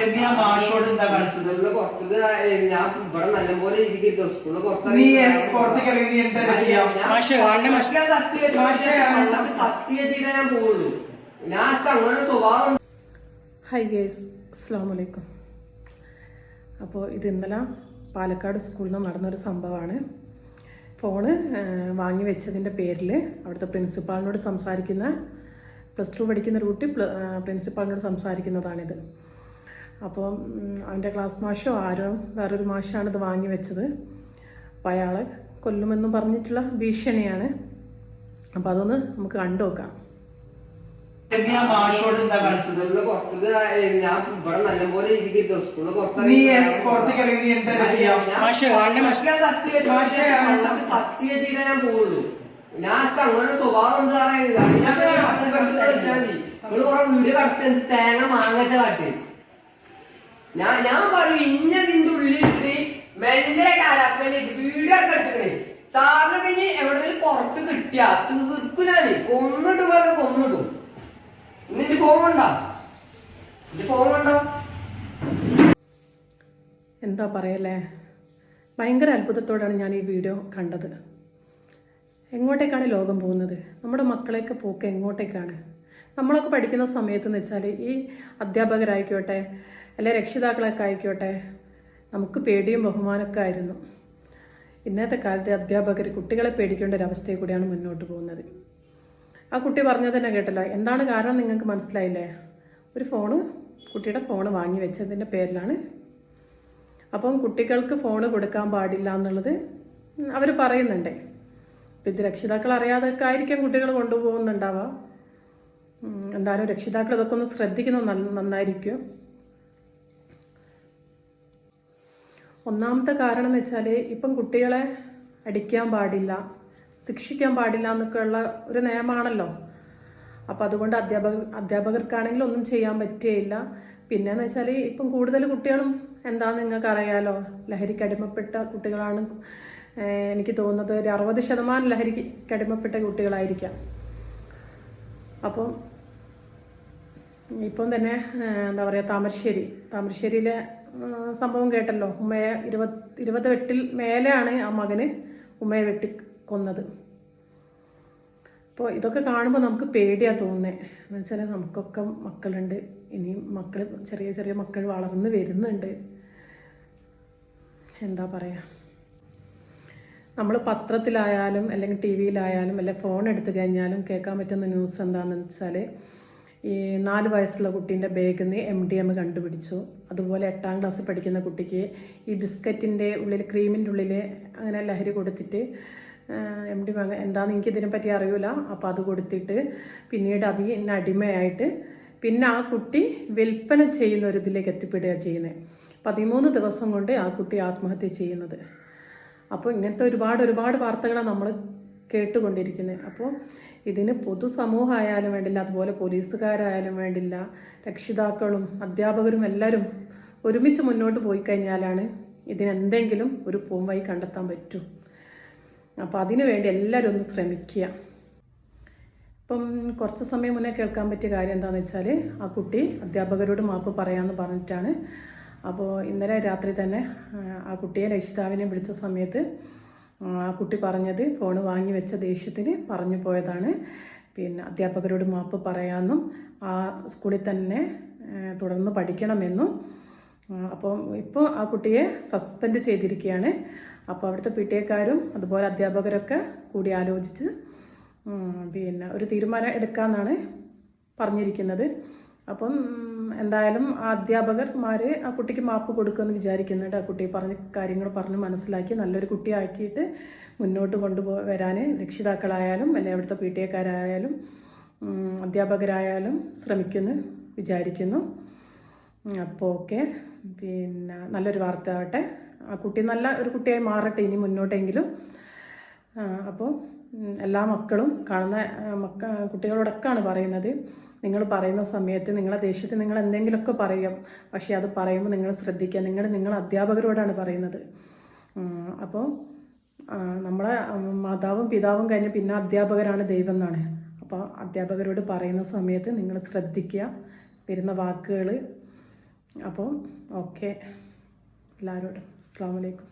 ആ മാഷോട് എന്താ കാണിച്ചത്? സ്കൂളിൽ പുറത്തത് ഞാൻ ഇവിടെ നല്ലപോലെ രീതിക്ക് ഇരിക്കും സ്കൂളിൽ നീ പുറത്തിറങ്ങി പുറത്തേക്ക് ഇറങ്ങി? നീ എന്താ ചെയ്യാ? മാഷേ, വേണ്ട മാഷേ. സത്യം ഞാൻ പോവുള്ളൂ ഞാൻ അങ്ങനെ ഒരു സ്വഭാവം ഹായ് ഗേസ് അസ്സാം വലൈക്കും അപ്പോൾ ഇത് ഇന്നലെ പാലക്കാട് സ്കൂളിൽ നിന്ന് നടന്നൊരു സംഭവമാണ്. ഫോണ് ആ, വാങ്ങി വെച്ചതിന്റെ പേരിൽ അവിടുത്തെ പ്രിൻസിപ്പാളിനോട് സംസാരിക്കുന്ന പ്ലസ് ടു പഠിക്കുന്ന ഒരു കുട്ടി പ്ല- ആ, പ്രിൻസിപ്പാളിനോട് സംസാരിക്കുന്നതാണിത്. അപ്പോൾ ഉം, അവന്റെ ക്ലാസ് മാഷോ ആരോ വേറൊരു മാഷാണ് ഇത് വാങ്ങി വെച്ചത്. അപ്പോൾ അയാൾ കൊല്ലുമെന്നും പറഞ്ഞിട്ടുള്ള ഭീഷണിയാണ്. അപ്പോൾ അതൊന്ന് നമുക്ക് കണ്ടു നോക്കാം. നീ മാഷോട് എന്താ കാണിച്ചത്? ഞാൻ ഇവിടെ നല്ലപോലെ പുറത്തേക്ക് ഞാൻ പോവുള്ളൂ. ഞാൻ അങ്ങനെ സ്വഭാവം ഉണ്ട്. ഞാൻ വീഡിയോ കടത്തി തേങ്ങ മാങ്ങച്ച കാട്ടി. ഞാൻ ഞാൻ പറയും ഇന്നതിന്റെ ഉള്ളിലിട്ട് മെന്റലായിട്ട് ഹരാസ്മെന്റ് ചെയ്ത് വീഡിയോ ഒക്കെ എടുത്തിക്കണേ. സാറിന് കഴിഞ്ഞ് എവിടെങ്കിലും പുറത്ത് കിട്ടിയ തീർക്കും ഞാൻ കൊന്നിട്ട് പറഞ്ഞു കൊന്നിടും. നിന്റെ ഫോൺ ഉണ്ടോ? നിന്റെ ഫോൺ കണ്ടോ എന്താ പറയല്ലേ? ഭയങ്കര അത്ഭുതത്തോടാണ് ഞാൻ ഈ വീഡിയോ കണ്ടത്. എങ്ങോട്ടേക്കാണ് ലോകം പോകുന്നത്? നമ്മുടെ മക്കളെയൊക്കെ പോക്ക് എങ്ങോട്ടേക്കാണ്? നമ്മളൊക്കെ പഠിക്കുന്ന സമയത്ത് എന്ന് വെച്ചാൽ ഈ അധ്യാപകരായിക്കോട്ടെ അല്ലെ രക്ഷിതാക്കളൊക്കെ ആയിക്കോട്ടെ. നമുക്ക് പേടിയും ബഹുമാനമൊക്കെ ആയിരുന്നു. ഇന്നത്തെ കാലത്തെ അധ്യാപകർ കുട്ടികളെ പേടിക്കേണ്ട ഒരു അവസ്ഥയിൽ കൂടിയാണ് മുന്നോട്ട് പോകുന്നത്. ആ കുട്ടി പറഞ്ഞത് തന്നെ കേട്ടല്ലോ. എന്താണ് കാരണം നിങ്ങൾക്ക് മനസ്സിലായില്ലേ? ഒരു ഫോണ് കുട്ടിയുടെ ഫോണ് വാങ്ങി വെച്ചതിന്റെ പേരിലാണ്. അപ്പം കുട്ടികൾക്ക് ഫോണ് കൊടുക്കാൻ പാടില്ല എന്നുള്ളത് അവർ പറയുന്നുണ്ട്. അപ്പം ഇത് രക്ഷിതാക്കൾ അറിയാതൊക്കെ ആയിരിക്കും കുട്ടികൾ കൊണ്ടുപോകുന്നുണ്ടാവുക. ഉം, എന്തായാലും രക്ഷിതാക്കൾ ഇതൊക്കെ ഒന്ന് ശ്രദ്ധിക്കുന്നത് നന്നായിരിക്കും. ഒന്നാമത്തെ കാരണം എന്ന് വെച്ചാൽ ഇപ്പം കുട്ടികളെ അടിക്കാൻ പാടില്ല ശിക്ഷിക്കാൻ പാടില്ല എന്നൊക്കെയുള്ള ഒരു നിയമമാണല്ലോ. അപ്പം അതുകൊണ്ട് അധ്യാപക അധ്യാപകർക്കാണെങ്കിലും ഒന്നും ചെയ്യാൻ പറ്റുകയില്ല. പിന്നെയെന്ന് വെച്ചാൽ ഇപ്പം കൂടുതൽ കുട്ടികളും എന്താണെന്ന് നിങ്ങൾക്ക് അറിയാലോ ലഹരിക്ക് അടിമപ്പെട്ട കുട്ടികളാണ് എനിക്ക് തോന്നുന്നത് ഒരു അറുപത് ശതമാനം ലഹരിക്ക് അടിമപ്പെട്ട കുട്ടികളായിരിക്കാം. അപ്പോൾ ഇപ്പം തന്നെ എന്താ പറയുക താമരശ്ശേരി താമരശ്ശേരിയിലെ സംഭവം കേട്ടല്ലോ. ഉമ്മയെ ഇരുപത് ഇരുപത്തെട്ടിൽ മേലെയാണ് ആ മകന് ഉമ്മയെ വെട്ടി കൊന്നത് അപ്പോൾ ഇതൊക്കെ കാണുമ്പോൾ നമുക്ക് പേടിയാണ് തോന്നുന്നത് എന്ന് വെച്ചാൽ നമുക്കൊക്കെ മക്കളുണ്ട്. ഇനിയും മക്കൾ ചെറിയ ചെറിയ മക്കൾ വളർന്ന് വരുന്നുണ്ട്. എന്താ പറയുക നമ്മൾ പത്രത്തിലായാലും അല്ലെങ്കിൽ ടി വിയിലായാലും അല്ലെങ്കിൽ ഫോൺ എടുത്തു കഴിഞ്ഞാലും കേൾക്കാൻ പറ്റുന്ന ന്യൂസ് എന്താണെന്ന് വെച്ചാൽ ഈ നാല് വയസ്സുള്ള കുട്ടീന്റെ ബാഗിൽ നിന്ന് എം ഡി എം കണ്ടുപിടിച്ചു. അതുപോലെ എട്ടാം ക്ലാസ് പഠിക്കുന്ന കുട്ടിക്ക് ഈ ബിസ്ക്കറ്റിന്റെ ഉള്ളിൽ ക്രീമിന്റെ ഉള്ളിൽ അങ്ങനെ ലഹരി കൊടുത്തിട്ട് എം ഡി എം എന്താണെന്ന് എനിക്ക് ഇതിനെപ്പറ്റി അറിയില്ല അപ്പോൾ അത് കൊടുത്തിട്ട് പിന്നീട് അതിന് അടിമയായിട്ട് പിന്നെ ആ കുട്ടി വിൽപ്പന ചെയ്യുന്ന ഒരു ഇതിലേക്ക് എത്തിപ്പെടുക ചെയ്യുന്നത് പതിമൂന്ന് ദിവസം കൊണ്ട് ആ കുട്ടി ആത്മഹത്യ ചെയ്യുന്നത്. അപ്പോൾ ഇങ്ങനത്തെ ഒരുപാട് ഒരുപാട് വാർത്തകളാണ് നമ്മൾ കേട്ടുകൊണ്ടിരിക്കുന്നത് അപ്പോൾ ഇതിന് പൊതുസമൂഹമായാലും വേണ്ടില്ല അതുപോലെ പോലീസുകാരായാലും വേണ്ടില്ല രക്ഷിതാക്കളും അധ്യാപകരും എല്ലാവരും ഒരുമിച്ച് മുന്നോട്ട് പോയി കഴിഞ്ഞാലാണ് ഇതിനെന്തെങ്കിലും ഒരു പൂമ്പായി കണ്ടെത്താൻ പറ്റൂ. അപ്പോൾ അതിനു വേണ്ടി എല്ലാവരും ഒന്ന് ശ്രമിക്കുക. ഇപ്പം കുറച്ച് സമയം മുന്നേ കേൾക്കാൻ പറ്റിയ കാര്യം എന്താണെന്ന് വെച്ചാൽ ആ കുട്ടി അധ്യാപകരോട് മാപ്പ് പറയാമെന്ന് പറഞ്ഞിട്ടാണ്. അപ്പോൾ ഇന്നലെ രാത്രി തന്നെ ആ, കുട്ടിയെ രക്ഷിതാവിനെ വിളിച്ച സമയത്ത് ആ, കുട്ടി പറഞ്ഞത് ഫോൺ വാങ്ങി വെച്ച ദേഷ്യത്തിന് പറഞ്ഞു പോയതാണ്. പിന്നെ അധ്യാപകരോട് മാപ്പ് പറയാമെന്നും ആ സ്കൂളിൽ തന്നെ തുടർന്ന് പഠിക്കണമെന്നും. അപ്പോൾ അപ്പം ഇപ്പോൾ ആ കുട്ടിയെ സസ്പെൻഡ് ചെയ്തിരിക്കുകയാണ്. അപ്പോൾ അവിടുത്തെ പി ടി എക്കാരും അതുപോലെ അധ്യാപകരൊക്കെ കൂടി ആലോചിച്ച് പിന്നെ ഒരു തീരുമാനം എടുക്കാമെന്നാണ് പറഞ്ഞിരിക്കുന്നത്. അപ്പം എന്തായാലും ആ അധ്യാപകർമാർ ആ കുട്ടിക്ക് മാപ്പ് കൊടുക്കുമെന്ന് വിചാരിക്കുന്നുണ്ട് ആ കുട്ടി പറഞ്ഞ കാര്യങ്ങൾ പറഞ്ഞ് മനസ്സിലാക്കി നല്ലൊരു കുട്ടിയാക്കിയിട്ട് മുന്നോട്ട് കൊണ്ടുപോ വരാൻ രക്ഷിതാക്കളായാലും അല്ലെങ്കിൽ അവിടുത്തെ പി ടി എക്കാരായാലും അധ്യാപകരായാലും ശ്രമിക്കുമെന്ന് വിചാരിക്കുന്നു. അപ്പോൾ ഓക്കെ. പിന്നെ നല്ലൊരു വാർത്ത ആവട്ടെ. ആ കുട്ടി നല്ല ഒരു കുട്ടിയായി മാറട്ടെ ഇനി മുന്നോട്ടെങ്കിലും. അപ്പോൾ എല്ലാ മക്കളും കാണുന്ന മക്ക കുട്ടികളോടൊക്കെയാണ് പറയുന്നത്. നിങ്ങൾ പറയുന്ന സമയത്ത് നിങ്ങളെ ദേഷ്യത്തിൽ നിങ്ങൾ എന്തെങ്കിലുമൊക്കെ പറയും. പക്ഷേ അത് പറയുമ്പോൾ നിങ്ങൾ ശ്രദ്ധിക്കുക. നിങ്ങൾ നിങ്ങൾ അധ്യാപകരോടാണ് പറയുന്നത്. അപ്പോൾ നമ്മളെ മാതാവും പിതാവും കഴിഞ്ഞ് പിന്നെ അധ്യാപകരാണ് ദൈവം എന്നാണ്. അപ്പോൾ അധ്യാപകരോട് പറയുന്ന സമയത്ത് നിങ്ങൾ ശ്രദ്ധിക്കുക. വരുന്ന വാക്കുകൾ അപ്പോൾ ഓക്കെ. എല്ലാവരോടും. അസ്സാം വലൈക്കും